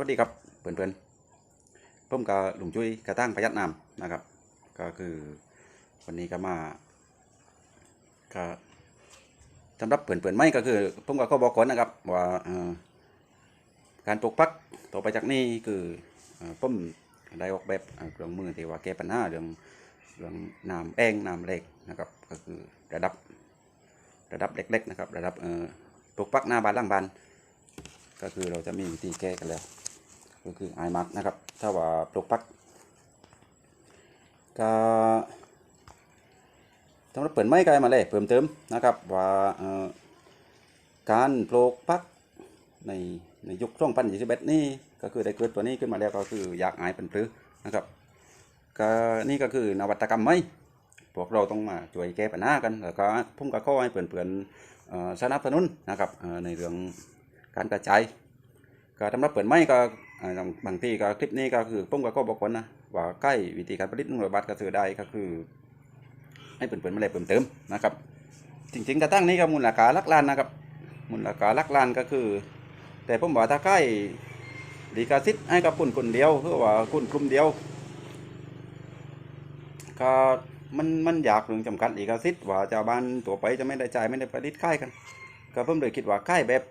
วัสดีครับเพื่อนๆผมกับหลุงจุ้ยกระตั้งประหยัดน้ำนะครับ ก็คือวันนี้ก็มาก็สำหรับเพื่อนๆไม่ก็คือผมก็ขอบอกก่อนนะครับ ว่าการปลูกพักต่อไปจากนี้คือเอ่อผมได้ออกแบบเครื่องมือที่ว่าแก้ปัญหาเรื่องเรื่องน้ำแอ่งน้ำเล็กนะครับ ก็คือระดับระดับเล็กๆนะครับ ระดับปลูกพักหน้าบ้านหล่างบ้านก็คือเราจะมีวิธีแก้กันแล้ว ก็คือไอมักนะครับ ถ้าว่าปลูกพักก็สำหรับเปิดไม้ก็มาเลยเพิ่มเติมนะครับว่าการปลูกพักในในยุคช่วงพันยี่สิบเอ็ดนี่ก็คือได้เกิดตัวนี้ขึ้นมาแล้วก็คืออยากอายเป็นปือนะครับก็นี่ก็คือนวัตกรรมไหมพวกเราต้องมาช่วยแก้ปัญหากันแล้วก็พุ่งก็ข้อให้เพื่อนๆเอ่อสนับสนุนนะครับในเรื่องการกระจายก็สำหรับเปิดไม้ก็ บางทีก็คลิปนี้ก็คือผมก็ก็บอกคนนะว่าใกล้วิธีการผลิตหนึ่งร้อยบาทก็ซื้อได้ก็คือ ให้เปิดเปิดมาเลยเพิ่มเติมนะครับ จริงๆกระตั้งนี้ก็มูลค่าลักล้านนะครับมูลค่าลักล้านก็คือ แต่ผมบอกถ้าใกล้ดีกาซิตให้กับคุณคนเดียวคือว่าคุณกลุ่มเดียว ก็มันมันอยากเรื่องจำกัดอีกาซิตว่าชาวบ้านตัวไปจะไม่ได้จ่ายไม่ได้ผลิตค่ายกัน ก็ผมเลยคิดว่าค่ายแบบ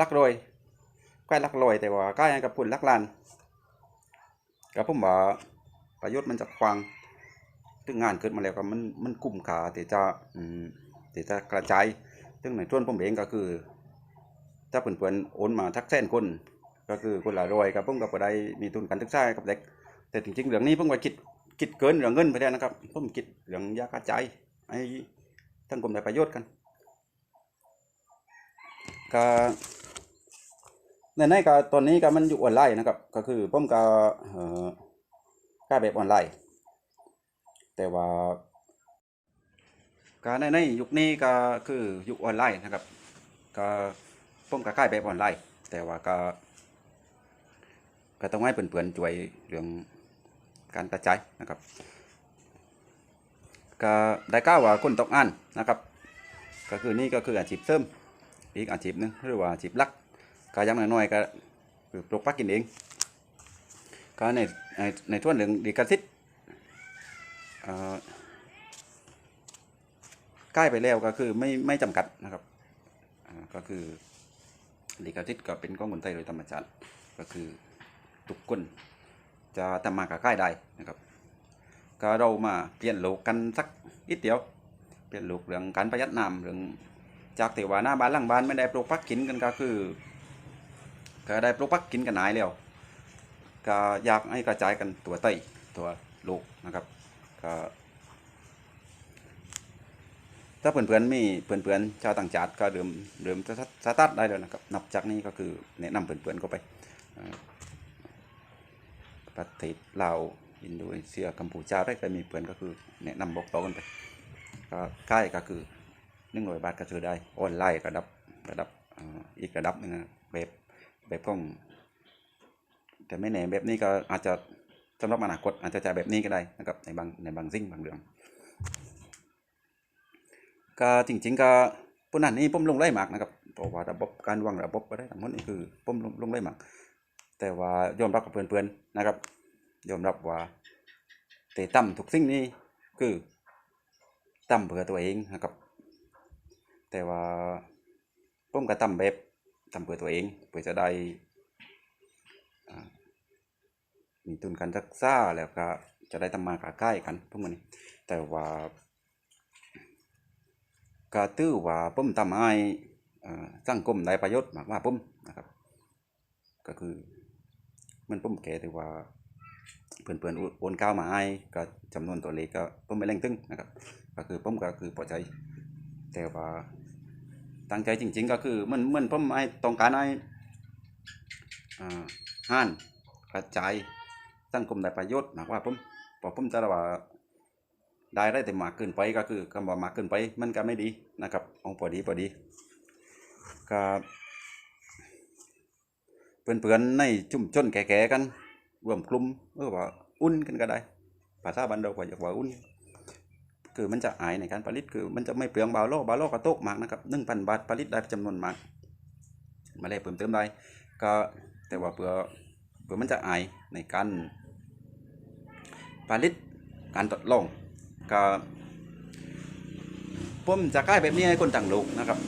ลักรวย ใกล้ลักรวยแต่ว่าใกล้กับพุ่นลักลานก็ผมว่าประโยชน์มันจะควางถึงงานเกิดมาแล้วก็มันมันกุ้มขาที่จะอืมที่จะกระจายซึ่งในส่วนผมเองก็คือ ถ้าเพื่อนๆโอนมาทักแสนคน ก็คือคนละรวยก็ผมก็บ่ได้มีทุนการศึกษาให้กับเด็ก แต่จริงๆเรื่องนี้ผมก็คิดคิดเกินเรื่องเงินไปแล้วนะครับผมคิดเรื่องยากระจายให้ทั้งกลุ่มได้ประโยชน์กันก็ ในในก็ตอนนี้ก็มันอยู่ออนไลน์นะครับ ก็คือผมก็เอ่อค่าแบบออนไลน์ แต่ว่าก็ในในยุคนี้ก็คือยุคออนไลน์นะครับ ก็ผมก็ค่ายแบบออนไลน์ แต่ว่าก็ก็ต้องให้เพื่อนๆช่วยเรื่องการกระจายนะครับ ก็ได้กล่าวว่าคนตกงานนะครับ ก็คือนี่ก็คืออาชีพเสริมอีกอาชีพหนึงหรือว่าอาชีพหลัก ก็ยังน้อยๆก็ปลูกปักกินเองก็ในในในส่วนเรื่องดีกสิทธิ์เอ่อใกล้ไปแล้วก็คือไม่ไม่จำกัดนะครับก็คือดีกสิทธิ์ก็เป็นของคนไทยโดยธรรมชาติก็คือทุกคนจะทำมากับใกล้ได้นะครับก็เรามาเปลี่ยนโลกกันสักนิดเดียว เปลี่ยนโลกเรื่องการประหยัดน้ำเรื่องจากที่ว่าหน้าบ้านหลังบ้านไม่ได้ปลูกพักกินกันก็คือ ก็ได้ปลูกพักกินกันหลายแล้วก็อยากให้กระจายกันตัวไต้ตัวลูกนะครับก็ถ้าเพื่อนๆมีเพื่อนๆชาวต่างชาติก็เดิมเดิมสตาร์ทได้แล้วนะครับ นับจากนี้ก็คือแนะนำเพื่อนๆเข้าไปประเทศลาวอินโดนีเซียกัมพูชาได้ก็มีเพื่อนก็คือแนะนำบอกต่อกันไปก็ใกล้ก็คือหนึ่งร้อยบาทก็ซื้อได้ออนไลน์ระดับระดับอีกระดับหนึงนะแบบ แบบของแต่ไม่แน่แบบนี้ก็อาจจะสำหรับอนาคตอาจจะจ่ายแบบนี้ก็ได้นะครับในบางในบางสิ่งบางเรื่องก็จริง ๆ ก็ปุ่นนั้นนี่ผมลงไล่หมากนะครับเพราะว่าระบบการวางระบบก็ได้ทั้งหมดนี่คือผมลงลงไล่หมาก แต่ว่ายอมรับกับเพื่อนๆนะครับยอมรับว่าเตะต่ำทุกสิ่งนี้คือต่ำเพื่อตัวเองนะครับ แต่ว่าผมก็ทำแบบ ทำเพื่อตัวเองเพื่อจะได้มีทุนการศึกษาแล้วก็จะได้ทำมาค้าขายกันพวกมันนี้แต่ว่าก็ตื้อว่าผมทำให้อ่าสังคมได้ประโยชน์มากว่าผมนะครับ ก็คือมันผมแก่แต่ว่าเพื่อนๆโอนก้าวมาให้ก็จำนวนตัวเลขก็ผมไม่เร่งตึงนะครับ ก็คือผมก็คือพอใจแต่ว่า ตั้งใจจริง ๆ ก็คือมันเหมือนผมไอ้ต้องการให้อ่าห้านกระจายสังคมได้ประโยชน์มากกว่าผมพอผมจะว่าได้ได้แต่มากเกินไปก็คือคำว่ามากเกินไปมันก็ไม่ดีนะครับอาพอดีพอดีก็เพื่อนๆในชุมชนแก่ๆกันรวมกลุ่มเออว่าอุ่นกันก็ได้ภาษาบ้านเราก็อยากว่าอุ่น คือมันจะอายในการผลิตคือมันจะไม่เปลืองบาโลบาโลก็ตกมากนะครับหนึ่งพันบาทผลิตได้จำนวนมาก มาเลยเพิ่มเติมได้ก็แต่ว่าเพื่อเพื่อมันจะอายในการผลิตการทดลองก็ผมจะใกล้แบบนี้ให้คนต่างโลกนะครับ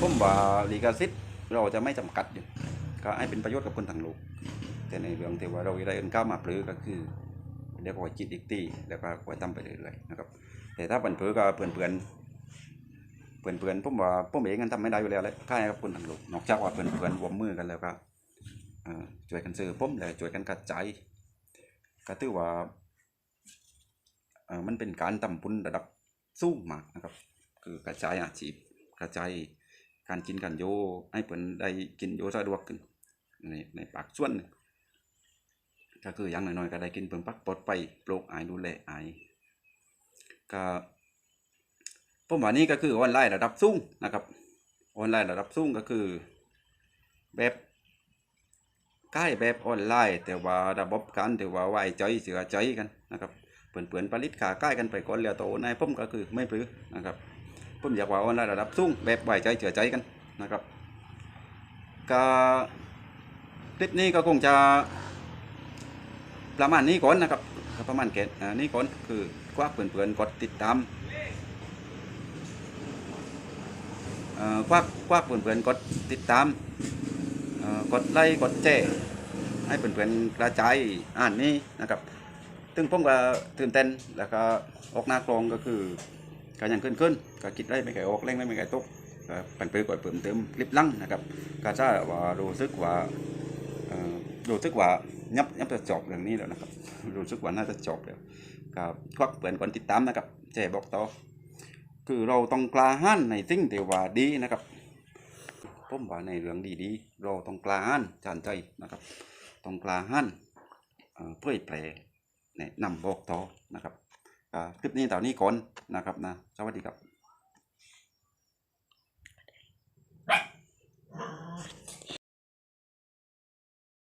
ผมว่าลีกาซิตเราจะไม่จำกัดอยู่ก็ให้เป็นประโยชน์กับคนต่างโลก แต่ในเรื่องที่ว่าเราได้เอินก้ามาปลือก็คือเรียกว่าจิตอีกตีแล้วก็คอยทำไปเรื่อยๆนะครับ แต่ถ้าเปินเผือก็เพื่อนเพื่อนเพื่อนเพื่อนผมว่าผมเองกันทำไม่ได้อยู่แล้วเลยค่ายกับคนต่างโลกนอกจากว่าเพื่อนเพื่อนรวมมือกันแล้วก็อ่อช่วยกันซื้อผมเลยช่วยกันกระจายก็ถือว่าอ่อมันเป็นการทำบุญระดับสูงมากนะครับ คือกระจายอาชีพกระจายการกินกันโยให้เพื่อนได้กินโยสะดวกขึ้นในในปากส่วนก็คืออย่างน้อยๆก็ได้กินเพิ่งปักปลดไปปลูกอายดูแลอาย ก็ผมว่านี่ก็คือออนไลน์ระดับสูงนะครับออนไลน์ระดับสูงก็คือ แบบใกล้แบบออนไลน์ แต่ว่าระบบการแต่ว่าไว้ใจเสือใจกันนะครับเปื่อนเปื่อนๆผลิตขาใกล้กันไปก่อนแล้วโตในผมก็คือไม่ปลื้อนะครับผมอยากว่าออนไลน์ระดับสูงแบบไว้ใจเสือใจกันนะครับก็คลิปนี้ก็คงจะประมาณนี้ก่อนนะครับประมาณแค่อ่านี้ก่อนคือ กวักเพื่อนๆกดติดตามเอ่อกวักกวักเพื่อนๆกดติดตามกดไลค์กดแชร์ให้เพื่อนๆกระจายอ่านนี้นะครับซึ่งผมก็ตื่นเต้นแล้วก็ออกหน้ากลองก็คือก็ยังขึ้นขึ้นก็คิดได้ไม่ไกลออกเร่งได้ไม่ไกลตกก็เป็นไปก่อนเพิ่มเติมคลิปลังนะครับก็จะว่ารู้สึกว่ารู้สึกว่า ยับยับจะจบเรื่องนี้แล้วนะครับ รู้สึกว่าน่าจะจบแล้วก็ควักเปิดก่อนติดตามนะครับแจบอกต่อคือเราต้องกล้าหันในสิ่งที่ว่าดีนะครับผมว่าในเรื่องดีๆเราต้องกล้าหันจานใจนะครับต้องกล้าหันเอ่อเผยแพร่แนะนำบอกต่อนะครับคลิปนี้เท่านี้ก่อนนะครับนะสวัสดีครับ